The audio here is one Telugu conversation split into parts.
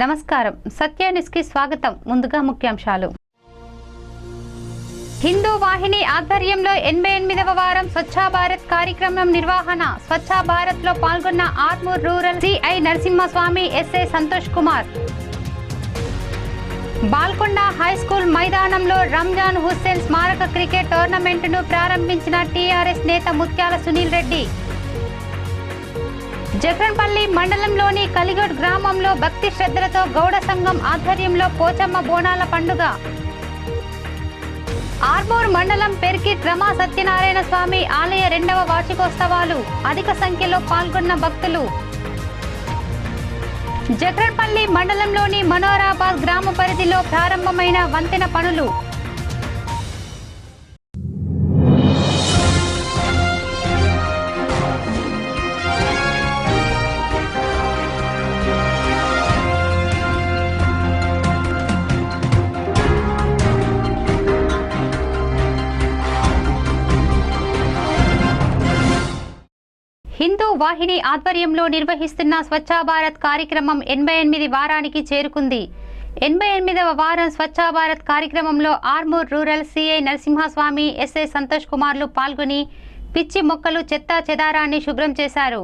నమస్కారం. సత్య కి స్వాగతం. ముందుగా ముఖ్యాంశాలు. హిందూ వాహిని ఆధ్వర్యంలో ఎనభై ఎనిమిదవ వారం స్వచ్ఛ భారత్ కార్యక్రమం నిర్వహణ. స్వచ్ఛ భారత్లో పాల్గొన్న Armoor rural CI Narasimhaswamy SI Santosh Kumar. Balkonda high school మైదానంలో రంజాన్ హుస్సేన్ స్మారక క్రికెట్ టోర్నమెంట్ను ప్రారంభించిన టీఆర్ఎస్ నేత ముత్యాల సునీల్ రెడ్డి. జగన్పల్లి మండలంలోని కలిగడ్ గ్రామంలో భక్తి శ్రద్ధలతో గౌడ సంఘం ఆధ్వర్యంలో పోచమ్మ బోనాల పండుగ. ఆర్మూర్ మండలం పెరికి రమా సత్యనారాయణ స్వామి ఆలయ రెండవ వార్షికోత్సవాలు అధిక సంఖ్యలో పాల్గొన్న భక్తులు. జగన్పల్లి మండలంలోని మనోరాబాద్ గ్రామ పరిధిలో ప్రారంభమైన వంతెన పనులు. వాహిని ఆధ్వర్యంలో నిర్వహిస్తున్న స్వచ్ఛ భారత్ కార్యక్రమం ఎనభై ఎనిమిది వారానికి చేరుకుంది. ఎనభై ఎనిమిదవ వారం స్వచ్ఛ భారత్ కార్యక్రమంలో Armoor rural CI Narasimhaswamy SI Santosh కుమార్లు పాల్గొని పిచ్చి మొక్కలు చెత్త చెదారాన్ని శుభ్రం చేశారు.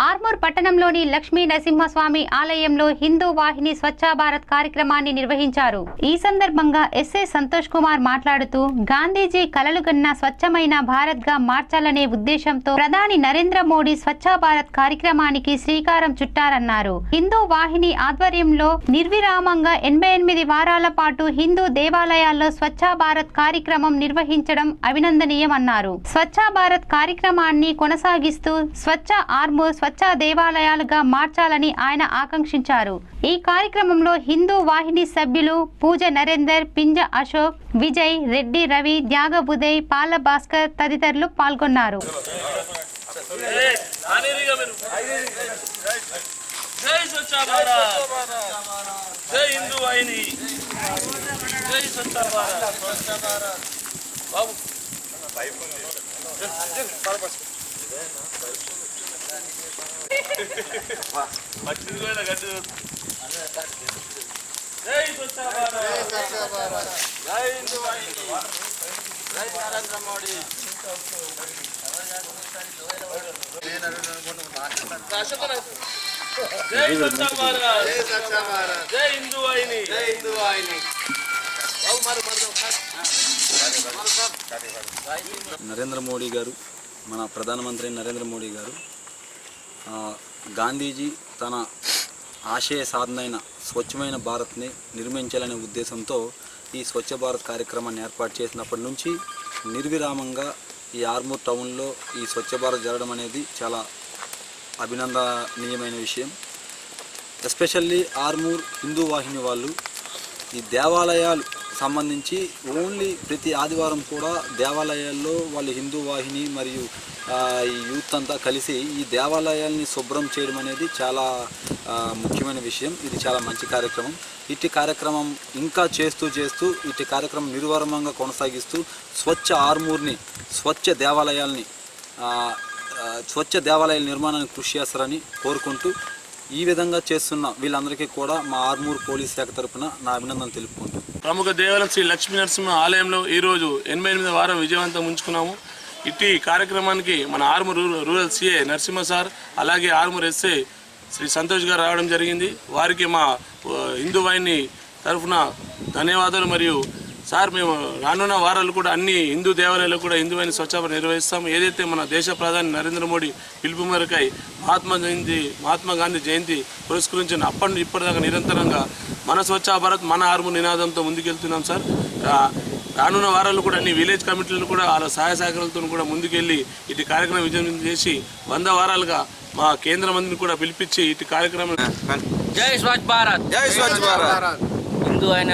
ఆర్మూర్ పట్టణంలోని లక్ష్మీ నరసింహస్వామి ఆలయంలో హిందూ వాహిని స్వచ్ఛ భారత్ కార్యక్రమాన్ని నిర్వహించారు. ఈ సందర్భంగా ఎస్ఏ సంతోష్ కుమార్ మాట్లాడుతూ గాంధీజీ కలలుగన్న స్వచ్ఛమైన భారత్గా మార్చాలనే ఉద్దేశంతో ప్రధాని నరేంద్ర మోడీ స్వచ్ఛ భారత్ కార్యక్రమానికి శ్రీకారం చుట్టారన్నారు. హిందూ వాహిని ఆధ్వర్యంలో నిర్విరామంగా ఎనభై ఎనిమిది వారాల పాటు హిందూ దేవాలయాల్లో స్వచ్ఛ భారత్ కార్యక్రమం నిర్వహించడం అభినందనీయమన్నారు. స్వచ్ఛ భారత్ కార్యక్రమాన్ని కొనసాగిస్తూ స్వచ్ఛ ఆర్మూర్ స్వచ్ఛ దేవాలయాలుగా మార్చాలని ఆయన ఆకాంక్షించారు. ఈ కార్యక్రమంలో హిందూ వాహిని సభ్యులు పూజ నరేందర్ పింజ అశోక్ విజయ్ రెడ్డి రవి త్యాగ ఉదయ్ పాల భాస్కర్ తదితరులు పాల్గొన్నారు. జై స్వచ్ఛ భారత్. జై హిందూ వాహిని. జై స్వచ్ఛ భారత్. బాబు. పచ్చింది కూడా జై స్వచ్ఛ భారత్ జై హిందూ వాహిని జై నరేంద్ర మోడీ జై స్వచ్ఛ భారత్ జై జై హిందూ వాహిని నరేంద్ర మోడీ గారు మన ప్రధానమంత్రి నరేంద్ర మోడీ గారు గాంధీజీ తన ఆశయ సాధనైన స్వచ్ఛమైన భారత్ని నిర్మించాలనే ఉద్దేశంతో ఈ స్వచ్ఛ భారత్ కార్యక్రమాన్ని ఏర్పాటు చేసినప్పటి నుంచి నిర్విరామంగా ఈ ఆర్మూర్ టౌన్లో ఈ స్వచ్ఛ భారత్ జరగడం అనేది చాలా అభినందనీయమైన విషయం. ఎస్పెషల్లీ ఆర్మూర్ హిందూ వాహిని వాళ్ళు ఈ దేవాలయాలు సంబంధించి ఓన్లీ ప్రతి ఆదివారం కూడా దేవాలయాల్లో వాళ్ళు హిందూ వాహిని మరియు ఈ యూత్ అంతా కలిసి ఈ దేవాలయాల్ని శుభ్రం చేయడం అనేది చాలా ముఖ్యమైన విషయం. ఇది చాలా మంచి కార్యక్రమం. ఇట్టి కార్యక్రమం ఇంకా చేస్తూ చేస్తూ ఇట్టి కార్యక్రమం నిర్వరమంగా కొనసాగిస్తూ స్వచ్ఛ ఆర్మూర్ని స్వచ్ఛ దేవాలయాల్ని స్వచ్ఛ దేవాలయాల నిర్మాణానికి కృషి చేస్తారని కోరుకుంటూ ఈ విధంగా చేస్తున్న వీళ్ళందరికీ కూడా మా ఆర్మూర్ పోలీస్ శాఖ తరఫున నా అభినందన తెలుపుకుంటున్నాను. ప్రముఖ దేవాలయం శ్రీ లక్ష్మీ నరసింహ ఆలయంలో ఈరోజు ఎనభై ఎనిమిది వారం విజయవంతం ఉంచుకున్నాము. ఇట్టి కార్యక్రమానికి మన ఆర్మూర్ రూ- రూరల్ సిఏ నరసింహ సార్ అలాగే ఆర్మూర్ ఎస్ఏ శ్రీ సంతోష్ గారు రావడం జరిగింది. వారికి మా హిందూ వాహిని తరఫున ధన్యవాదాలు మరియు సార్ మేము రానున్న వారాలు కూడా అన్ని హిందూ దేవాలయాలు కూడా హిందూ వాహిని స్వచ్ఛత నిర్వహిస్తాం ఏదైతే మన దేశ ప్రధాని నరేంద్ర మోడీ పిలుపు మేరకై మహాత్మా జయంతి మహాత్మా గాంధీ జయంతి పురస్కరించిన అప్పటి ఇప్పటిదాకా నిరంతరంగా మన స్వచ్ఛ భారత్ మన ఆర్ము నినాదంతో ముందుకెళ్తున్నాం సార్. ఆ, రానున్న వారాలు కూడా అన్ని విలేజ్ కమిటీలు కూడా వాళ్ళ సహాయ సహకారాలతో కూడా ముందుకెళ్ళి ఇటు కార్యక్రమం విజయం చేసి వంద వారాలుగా మా కేంద్ర మంత్రిని కూడా పిలిపించి ఇటు కార్యక్రమం జై స్వచ్ఛ భారత్. జై స్వచ్ఛ భారత్. హిందూ అయిన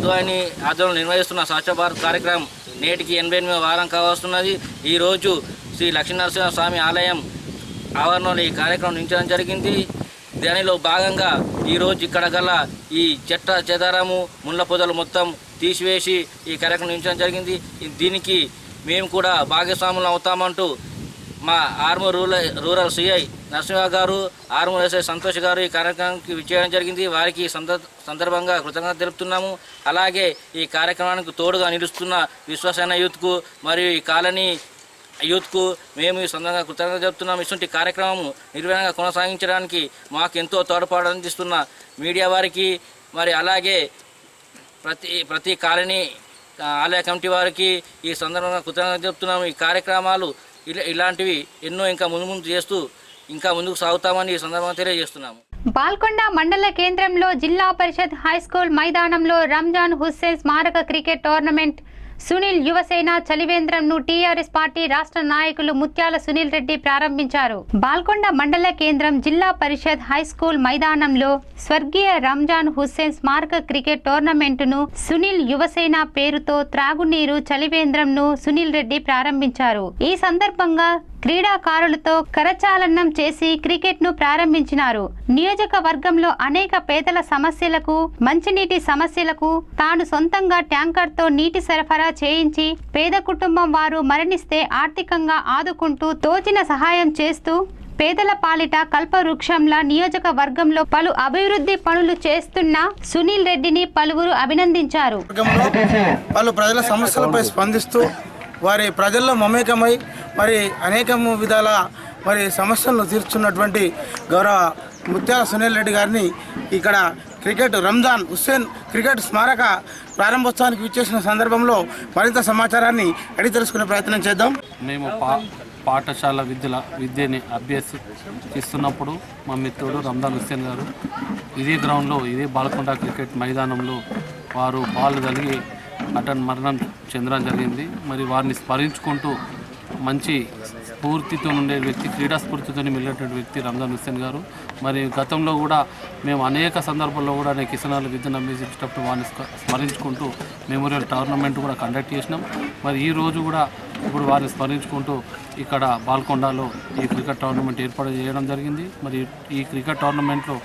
హిందూ అని ఆధ్వర్యంలో నిర్వహిస్తున్న స్వచ్ఛ భారత్ కార్యక్రమం నేటికి ఎనభై ఎనిమిది వారం కావస్తున్నది. ఈరోజు శ్రీ లక్ష్మీనరసింహ స్వామి ఆలయం ఆవరణలో ఈ కార్యక్రమం నిర్వహించడం జరిగింది. దానిలో భాగంగా ఈరోజు ఇక్కడ గల ఈ చెట్ట చెదారము ముళ్ళ పొదలు మొత్తం తీసివేసి ఈ కార్యక్రమం నిర్వహించడం జరిగింది. దీనికి మేము కూడా భాగస్వాములు అవుతామంటూ మా Armoor rural rural CI Narasimha గారు ఆర్మూర్ ఎస్ఐ సంతోష్ గారు ఈ కార్యక్రమానికి విచ్చేయడం జరిగింది. వారికి సందర్భంగా కృతజ్ఞత తెలుపుతున్నాము. అలాగే ఈ కార్యక్రమానికి తోడుగా నిలుస్తున్న విశ్వసేన యూత్కు మరియు ఈ కాలనీ యూత్కు మేము ఈ సందర్భంగా కృతజ్ఞత చెప్తున్నాం ఇటువంటి కార్యక్రమం నిర్వహణగా కొనసాగించడానికి మాకు ఎంతో తోడ్పాటు అందిస్తున్న మీడియా వారికి మరి అలాగే ప్రతి ప్రతి కాలనీ ఆలయ కమిటీ వారికి ఈ సందర్భంగా కృతజ్ఞత చెప్తున్నాము. ఈ కార్యక్రమాలు ఇలా ఇలాంటివి ఎన్నో ఇంకా ముందు ముందు చేస్తూ ఇంకా ముందుకు సాగుతామని ఈ సందర్భంగా తెలియజేస్తున్నాము. బాల్కొండ మండల కేంద్రంలో జిల్లా పరిషత్ హై స్కూల్ మైదానంలో రంజాన్ హుస్సేన్ స్మారక క్రికెట్ టోర్నమెంట్ సునీల్ యువసేన చలివేంద్రంను టీఆర్ఎస్ పార్టీ రాష్ట్ర నాయకులు ముత్యాల సునీల్ రెడ్డి ప్రారంభించారు. బాల్కొండ మండల కేంద్రం జిల్లా పరిషత్ హై స్కూల్ మైదానంలో స్వర్గీయ రంజాన్ హుస్సేన్ స్మారక క్రికెట్ టోర్నమెంటును సునీల్ యువసేన పేరుతో త్రాగునీరు చలివేంద్రంను సునీల్ రెడ్డి ప్రారంభించారు. ఈ సందర్భంగా క్రీడాకారులతో కరచాలనం చేసి క్రికెట్ను ప్రారంభించినారు. నియోజకవర్గంలో అనేక పేదల సమస్యలకు మంచినీటి సమస్యలకు తాను సొంతంగా ట్యాంకర్తో నీటి సరఫరా చేయించి పేద కుటుంబం వారు మరణిస్తే ఆర్థికంగా ఆదుకుంటూ తోచిన సహాయం చేస్తూ పేదల పాలిట కల్పవృక్షంలా నియోజకవర్గంలో పలు అభివృద్ధి పనులు చేస్తున్న సునీల్ రెడ్డిని పలువురు అభినందించారు. పలు ప్రజల సమస్యలపై స్పందిస్తూ వారి ప్రజల్లో మమేకమై మరి అనేక విధాల మరి సమస్యలను తీర్చున్నటువంటి గౌరవ ముత్యాల సునీల్ రెడ్డి గారిని ఇక్కడ క్రికెట్ రంజాన్ హుస్సేన్ క్రికెట్ స్మారక ప్రారంభోత్సవానికి విచ్చేసిన సందర్భంలో మరింత సమాచారాన్ని అడిగి తెలుసుకునే ప్రయత్నం చేద్దాం. మేము పా పాఠశాల విద్యల విద్యని అభ్యసిస్తున్నప్పుడు మా మిత్రుడు రంజాన్ హుస్సేన్ గారు ఇదే గ్రౌండ్లో ఇదే బాలకొండ క్రికెట్ మైదానంలో వారు బాల్ కలిగి అటన్ మరణం చెందడం జరిగింది. మరి వారిని స్మరించుకుంటూ మంచి స్ఫూర్తితో ఉండే వ్యక్తి క్రీడా స్ఫూర్తితో వెళ్ళేటువంటి వ్యక్తి రంజాన్ హుస్సేన్ గారు. మరి గతంలో కూడా మేము అనేక సందర్భాల్లో కూడా నేను కిసనాలు విద్యను అభ్యసించేటప్పుడు వారిని స్మరించుకుంటూ మెమోరియల్ టోర్నమెంట్ కూడా కండక్ట్ చేసినాం. మరి ఈ రోజు కూడా ఇప్పుడు వారిని స్మరించుకుంటూ ఇక్కడ బాల్కొండలో ఈ క్రికెట్ టోర్నమెంట్ ఏర్పాటు చేయడం జరిగింది. మరి ఈ క్రికెట్ టోర్నమెంట్లో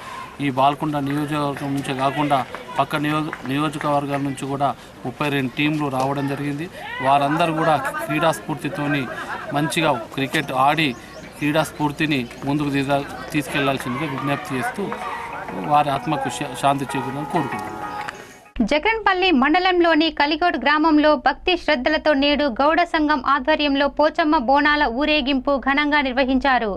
ఈ బాల్కొండ నియోజకవర్గం నుంచే కాకుండా పక్క నియోజ నియోజకవర్గాల నుంచి కూడా ముప్పై రెండు టీంలు రావడం జరిగింది. వారందరూ కూడా క్రీడా స్ఫూర్తితోని మంచిగా క్రికెట్ ఆడి క్రీడా స్ఫూర్తిని ముందుకు తీ తీసుకెళ్ళాల్సిందిగా విజ్ఞప్తి చేస్తూ వారి ఆత్మకు శాంతి చేకూరాలని కోరుకుంటున్నాను జగన్పల్లి మండలంలోని కలిగోడ్ గ్రామంలో భక్తి శ్రద్ధలతో నేడు గౌడ సంఘం ఆధ్వర్యంలో పోచమ్మ బోనాల ఊరేగింపు ఘనంగా నిర్వహించారు.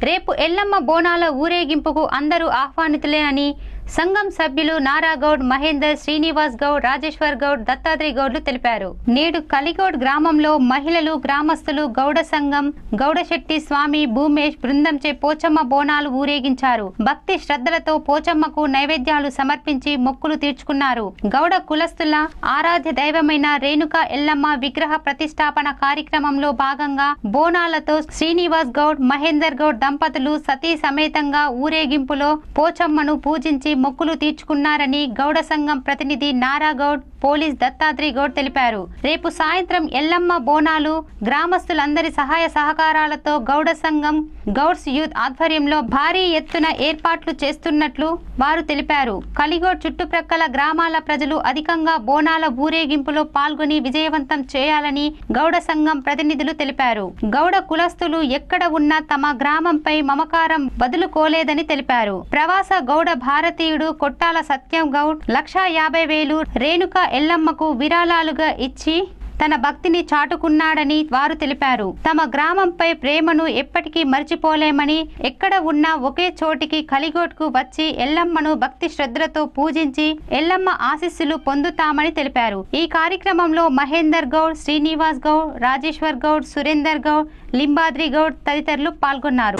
రేపు ఎల్లమ్మ బోనాల ఊరేగింపుకు అందరూ ఆహ్వానితులేనని సంఘం సభ్యులు నారాగౌడ్ మహేందర్ శ్రీనివాస్ గౌడ్ రాజేశ్వర్ గౌడ్ దత్తాత్రి గౌడ్లు తెలిపారు. నేడు కలిగోడ్ గ్రామంలో మహిళలు గ్రామస్తులు గౌడ సంఘం గౌడశెట్టి స్వామి భూమేష్ బృందంచే పోచమ్మ బోనాలు ఊరేగించారు. భక్తి శ్రద్ధలతో పోచమ్మకు నైవేద్యాలు సమర్పించి మొక్కులు తీర్చుకున్నారు. గౌడ కులస్తుల ఆరాధ్య దైవమైన రేణుక ఎల్లమ్మ విగ్రహ ప్రతిష్టాపన కార్యక్రమంలో భాగంగా బోనాలతో శ్రీనివాస్ గౌడ్ మహేందర్ గౌడ్ దంపతులు సతీ సమేతంగా ఊరేగింపులో పోచమ్మను పూజించి మొక్కులు తీర్చుకున్నారని గౌడ సంఘం ప్రతినిధి నారాగౌడ్ పోలీస్ దత్తాత్రి గౌడ్ తెలిపారు. రేపు సాయంత్రం ఎల్లమ్మ బోనాలు గ్రామస్తులందరి సహాయ సహకారాలతో గౌడ సంఘం గౌడ్స్ యూత్ ఆధ్వర్యంలో భారీ ఎత్తున ఏర్పాట్లు చేస్తున్నట్లు వారు తెలిపారు. కలిగోడ్ చుట్టుప్రక్కల గ్రామాల ప్రజలు అధికంగా బోనాల ఊరేగింపులో పాల్గొని విజయవంతం చేయాలని గౌడ సంఘం ప్రతినిధులు తెలిపారు. గౌడ కులస్తులు ఎక్కడ ఉన్నా తమ గ్రామంపై మమకారం వదులుకోలేదని తెలిపారు. ప్రవాస గౌడ భారతీయుడు కొట్టాల సత్యం గౌడ్ లక్షా యాభై వేలు రేణుక ఎల్లమ్మకు విరాళాలుగా ఇచ్చి తన భక్తిని చాటుకున్నాడని వారు తెలిపారు. తమ గ్రామంపై ప్రేమను ఎప్పటికీ మర్చిపోలేమని ఎక్కడ ఉన్నా ఒకే చోటికి కలిగోట్కు వచ్చి ఎల్లమ్మను భక్తి శ్రద్ధలతో పూజించి ఎల్లమ్మ ఆశీస్సులు పొందుతామని తెలిపారు. ఈ కార్యక్రమంలో మహేందర్ గౌడ్ శ్రీనివాస్ గౌడ్ రాజేశ్వర్ గౌడ్ సురేందర్ గౌడ్ లింబాద్రి గౌడ్ తదితరులు పాల్గొన్నారు.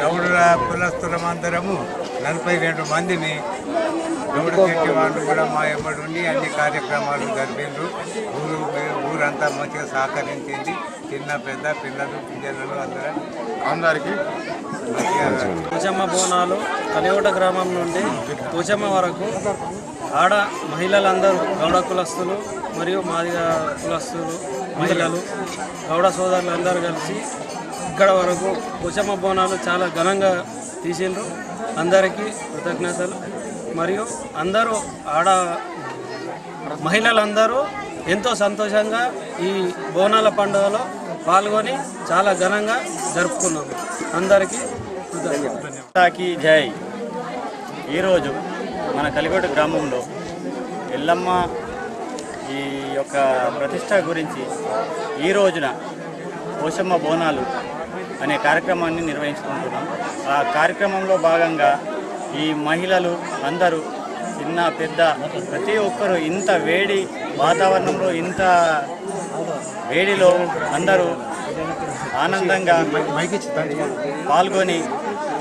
గౌడుల కులస్తులమందరము నలభై రెండు మందిని గౌడ చెట్టి వాళ్ళు కూడా మా ఎమ్మడి ఉండి అన్ని కార్యక్రమాలు జరిపిండ్రు. ఊరు ఊరంతా మంచిగా సహకరించింది. చిన్న పెద్ద పిల్లలు పిల్లలు అందరూ. అందరికీ పూచమ్మ బోనాలు కలియోట గ్రామం నుండి పూచమ్మ వరకు ఆడ మహిళలందరూ గౌడ కులస్తులు మరియు మాదిగ కులస్తులు మహిళలు గౌడ సోదరులు అందరూ కలిసి ఇక్కడ వరకు కుశమ బోనాలు చాలా ఘనంగా తీసిండ్రు. అందరికీ కృతజ్ఞతలు. మరియు అందరూ ఆడ మహిళలందరూ ఎంతో సంతోషంగా ఈ బోనాల పండుగలో పాల్గొని చాలా ఘనంగా జరుపుకున్నాము అందరికీ కృతజ్ఞతలు జై. ఈరోజు మన కలిగొట్టు గ్రామంలో ఎల్లమ్మ ఈ యొక్క ప్రతిష్ట గురించి ఈ రోజున పోషమ్మ బోనాలు అనే కార్యక్రమాన్ని నిర్వహించుకుంటున్నాం. ఆ కార్యక్రమంలో భాగంగా ఈ మహిళలు అందరూ చిన్న పెద్ద ప్రతి ఒక్కరూ ఇంత వేడి వాతావరణంలో ఇంత వేడిలో అందరూ ఆనందంగా పాల్గొని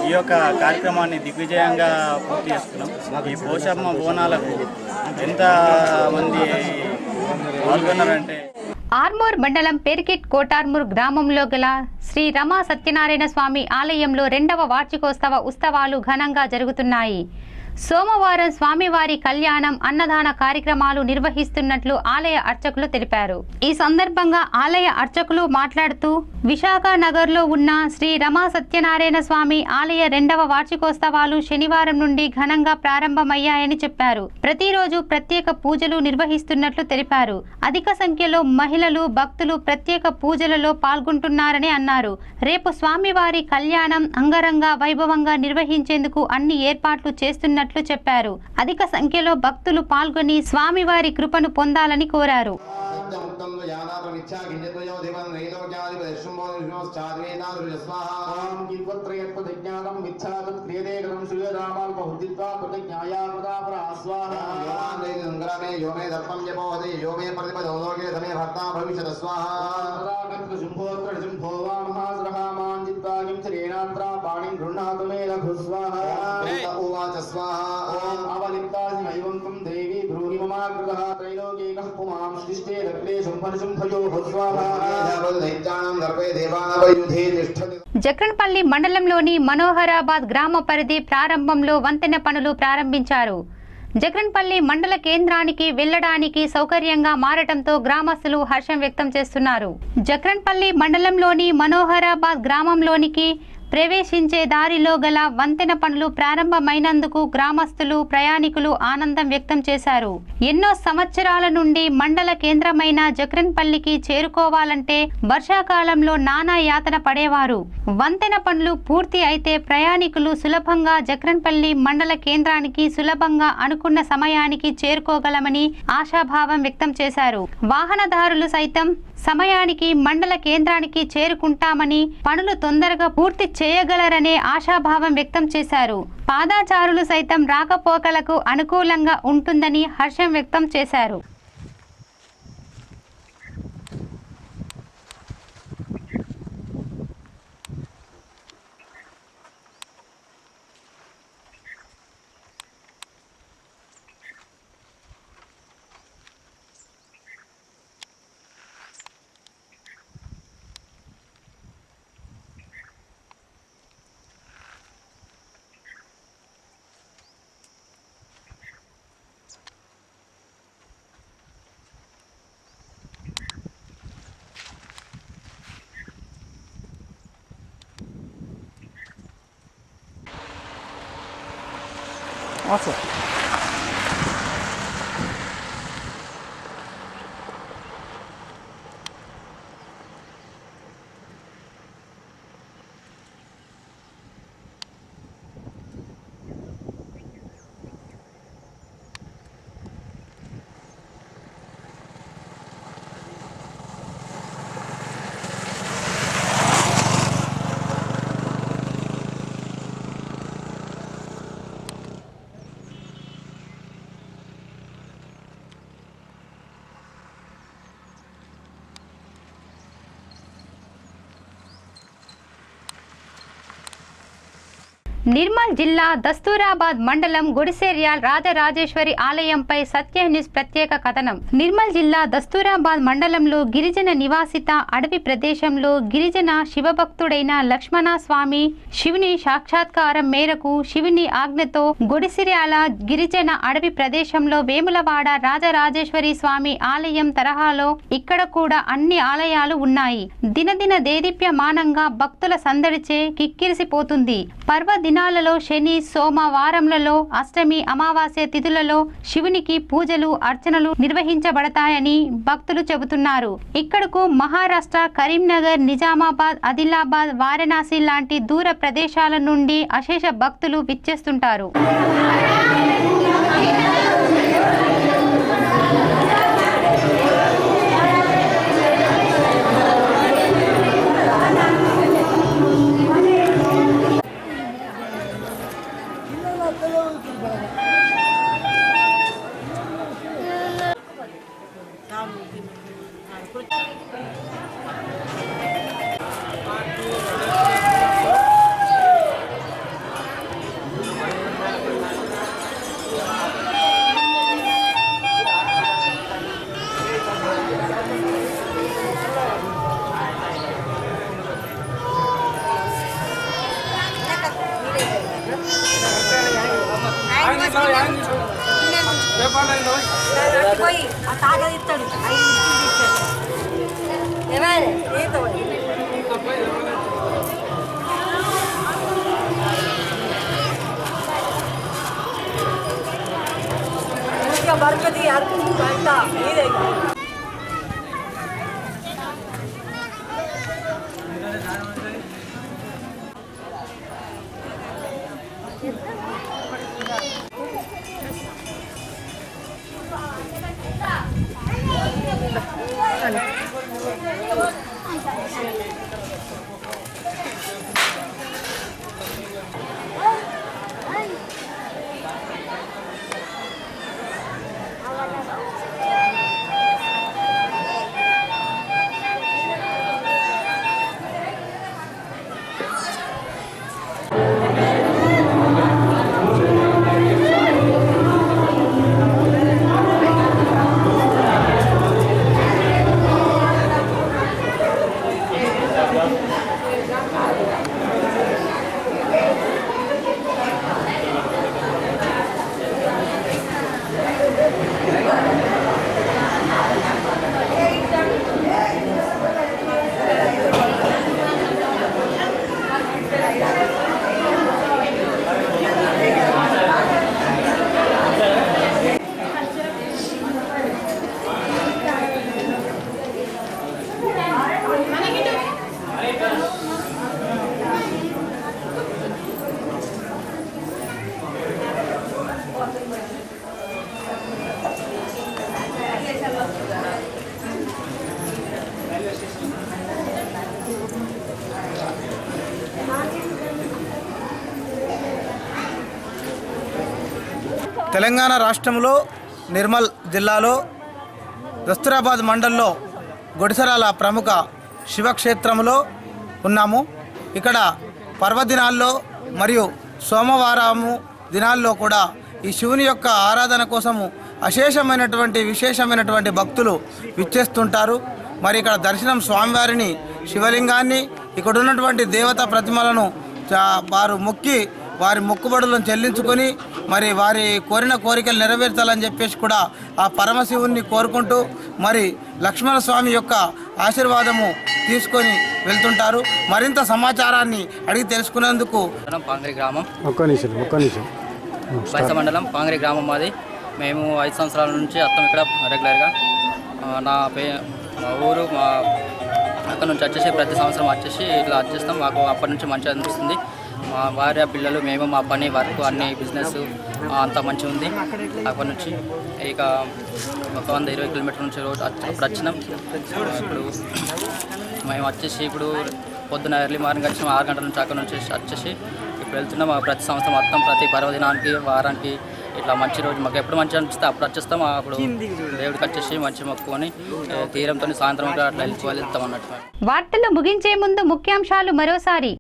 ఈ యొక్క కార్యక్రమాన్ని దిగ్విజయంగా పూర్తి చేసుకున్నాం. ఈ పోషమ్మ బోనాలకు ఎంత మంది పాల్గొన్నారంటే ఆర్మూర్ మండలం పెరికిట్ కోటార్మూర్ గ్రామంలో గల శ్రీ రమా సత్యనారాయణ స్వామి ఆలయంలో రెండవ వార్షికోత్సవ ఉత్సవాలు ఘనంగా జరుగుతున్నాయి. సోమవారం స్వామివారి కళ్యాణం అన్నదాన కార్యక్రమాలు నిర్వహిస్తున్నట్లు ఆలయ అర్చకులు తెలిపారు. ఈ సందర్భంగా ఆలయ అర్చకులు మాట్లాడుతూ విశాఖ నగర్లో ఉన్న శ్రీ రమా సత్యనారాయణ స్వామి ఆలయ రెండవ వార్షికోత్సవాలు శనివారం నుండి ఘనంగా ప్రారంభమయ్యాయని చెప్పారు. ప్రతిరోజు ప్రత్యేక పూజలు నిర్వహిస్తున్నట్లు తెలిపారు. అధిక సంఖ్యలో మహిళలు భక్తులు ప్రత్యేక పూజలలో పాల్గొంటున్నారని అన్నారు. రేపు స్వామివారి కళ్యాణం అంగరంగ వైభవంగా నిర్వహించేందుకు అన్ని ఏర్పాట్లు చేస్తున్నట్లు చెప్పారు అధిక సంఖ్యలో భక్తులు పాల్గొని స్వామివారి కృపను పొందాలని కోరారు ముక్తం యానాపమిచ్చా శుంభోత్ర శుంభో శ్రేణాత్రా పాణిం గృహ్ణాతు మే లఘు స్వాహా. ఉవాచ స్వాహా? ఓం అవలిప్తాసి నైవం దేవి బ్రూహి మమాకృతః త్రైలోకేకః పుమాం సృష్టే రక్తే శుంభనిశుంభయో స్వాహా. దైత్యానాం దర్పే దేవానావయుధే తిష్టతి. జక్రన్పల్లి మండలంలోని మనోహరాబాద్ గ్రామ పరిధి ప్రారంభంలో వంతెన పనులు ప్రారంభించారు. జగన్పల్లి మండల కేంద్రానికి వెళ్ళడానికి సౌకర్యంగా మారటంతో గ్రామస్తులు హర్షం వ్యక్తం చేస్తున్నారు. జగన్పల్లి మండలంలోని మనోహరాబాద్ గ్రామంలోనికి ప్రవేశించే దారిలో గల వంతెన పనులు ప్రారంభమైనందుకు గ్రామస్తులు ప్రయాణికులు ఆనందం వ్యక్తం చేశారు. ఎన్నో సంవత్సరాల నుండి మండల కేంద్రమైన జక్రన్పల్లికి చేరుకోవాలంటే వర్షాకాలంలో నానా యాతన పడేవారు. వంతెన పనులు పూర్తి అయితే ప్రయాణికులు సులభంగా జక్రన్పల్లి మండల కేంద్రానికి సులభంగా అనుకున్న సమయానికి చేరుకోగలమని ఆశాభావం వ్యక్తం చేశారు. వాహనదారులు సైతం సమయానికి మండల కేంద్రానికి చేరుకుంటామని పనులు తొందరగా పూర్తి చేయగలరనే ఆశాభావం వ్యక్తం చేశారు. పాదాచారులు సైతం రాకపోకలకు అనుకూలంగా ఉంటుందని హర్షం వ్యక్తం చేశారు. あそう。నిర్మల్ జిల్లా దస్తూరాబాద్ మండలం గుడిసేర్యాల్ రాజరాజేశ్వరి ఆలయంపై సత్య న్యూస్ ప్రత్యేక కథనం. నిర్మల్ జిల్లా దస్తూరాబాద్ మండలంలో గిరిజన నివాసిత అడవి ప్రదేశంలో గిరిజన శివభక్తుడైన లక్ష్మణ స్వామి శివుని సాక్షాత్కారం మేరకు శివుని ఆజ్ఞతో గుడిసిర్యాల గిరిజన అడవి ప్రదేశంలో వేములవాడ రాజరాజేశ్వరి స్వామి ఆలయం తరహాలో ఇక్కడ కూడా అన్ని ఆలయాలు ఉన్నాయి. దినదిన దేదీప్యమానంగా భక్తుల సందడిచే కిక్కిరిసిపోతుంది. పర్వదిన దినాలలో శని సోమ వారములలో అష్టమి అమావాస్య తిథులలో శివునికి పూజలు అర్చనలు నిర్వహించబడతాయని భక్తులు చెబుతున్నారు. ఇక్కడకు మహారాష్ట్ర కరీంనగర్ నిజామాబాద్ ఆదిలాబాద్ వారణాసి లాంటి దూర ప్రదేశాల నుండి అశేష భక్తులు విచ్చేస్తుంటారు. పోయి ఆ తాగది ఏమైనా ఇంకా బరకది అరుపు అంట మీదే どうですか? తెలంగాణ రాష్ట్రంలో నిర్మల్ జిల్లాలో దస్తూరాబాద్ మండల్లో గొడిసరాల ప్రముఖ శివక్షేత్రంలో ఉన్నాము. ఇక్కడ పర్వదినాల్లో మరియు సోమవారము దినాల్లో కూడా ఈ శివుని యొక్క ఆరాధన కోసము అశేషమైనటువంటి విశేషమైనటువంటి భక్తులు విచ్చేస్తుంటారు. మరి ఇక్కడ దర్శనం స్వామివారిని శివలింగాన్ని ఇక్కడ ఉన్నటువంటి దేవతా ప్రతిమలను చా- వారు మొక్కి వారి మొక్కుబడులను చెల్లించుకొని మరి వారి కోరిన కోరికలు నెరవేర్చాలని చెప్పేసి కూడా ఆ పరమశివుణ్ణి కోరుకుంటూ మరి లక్ష్మణ స్వామి యొక్క ఆశీర్వాదము తీసుకొని వెళ్తుంటారు. మరింత సమాచారాన్ని అడిగి తెలుసుకునేందుకు మండలం పాంగ్రి గ్రామం. ఒక్క నిమిషం ఒక్క నిమిషం. బైస మండలం పాంగ్రి గ్రామం మాది. మేము ఐదు సంవత్సరాల నుంచి వస్తాం ఇక్కడ రెగ్యులర్గా. నా పే మా ఊరు మా అక్కడ నుంచి వచ్చేసి ప్రతి సంవత్సరం వచ్చేసి ఇట్లా వచ్చేస్తాం మాకు అప్పటి నుంచి మంచిగా అనిపిస్తుంది. మా భార్య పిల్లలు మేము మా పని వర్క్ అన్ని బిజినెస్ అంతా మంచిగా ఉంది. అక్కడి నుంచి ఇక ఒక వంద ఇరవై కిలోమీటర్ల నుంచి రోడ్ వచ్చి- అప్పుడు వచ్చినాం. ఇప్పుడు మేము వచ్చేసి ఇప్పుడు పొద్దున ఎర్లీ మార్నింగ్ వచ్చినాం ఆరు గంటల నుంచి అక్కడ నుంచి వచ్చేసి ఇప్పుడు వెళ్తున్నాం. ప్రతి సంవత్సరం మొత్తం ప్రతి పర్వదినానికి వారానికి ఇట్లా మంచి రోజు. మాకు ఎప్పుడు మంచిగా అనిపిస్తే అప్పుడు వచ్చేస్తాం. అప్పుడు దేవుడికి వచ్చేసి మంచి మొక్కుకొని తీరంతో సాయంత్రం అట్లా వెళ్ళి వెళ్తాం అన్నట్టు. వార్తలు ముగించే ముందు ముఖ్యాంశాలు మరోసారి.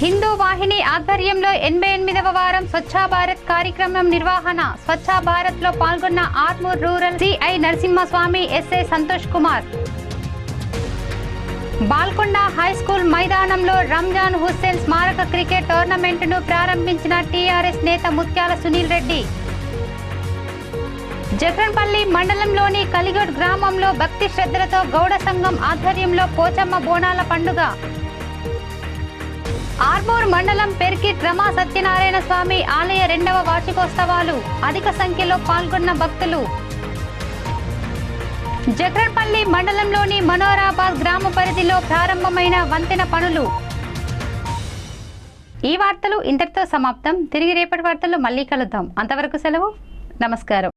హిందూ వాహిని ఆధ్వర్యంలో ఎనభై ఎనిమిదవ వారం స్వచ్ఛ భారత్ కార్యక్రమం నిర్వహణ. స్వచ్ఛ భారత్లో పాల్గొన్న Armoor rural CI Narasimhaswamy SI Santosh Kumar. Balkonda high school మైదానంలో రంజాన్ హుస్సేన్ స్మారక క్రికెట్ టోర్నమెంట్ను ప్రారంభించిన టీఆర్ఎస్ నేత ముత్యాల సునీల్ రెడ్డి. జగన్పల్లి మండలంలోని కలిగొడ్ గ్రామంలో భక్తి శ్రద్ధలతో గౌడ సంఘం ఆధ్వర్యంలో పోచమ్మ బోనాల పండుగ. ఆర్మూర్ మండలం పెర్కి రమా సత్యనారాయణ స్వామి ఆలయ రెండవ వార్షికోత్సవాలు అధిక సంఖ్యలో పాల్గొన్న భక్తులు. జగన్పల్లి మండలంలోని మనోరాబాద్ గ్రామ పరిధిలో ప్రారంభమైన వంతెన పనులు. ఈ వార్తలు ఇంతటితో సమాప్తం. తిరిగి రేపటి వార్తల్లో మళ్ళీ కలుద్దాం. అంతవరకు సెలవు. నమస్కారం.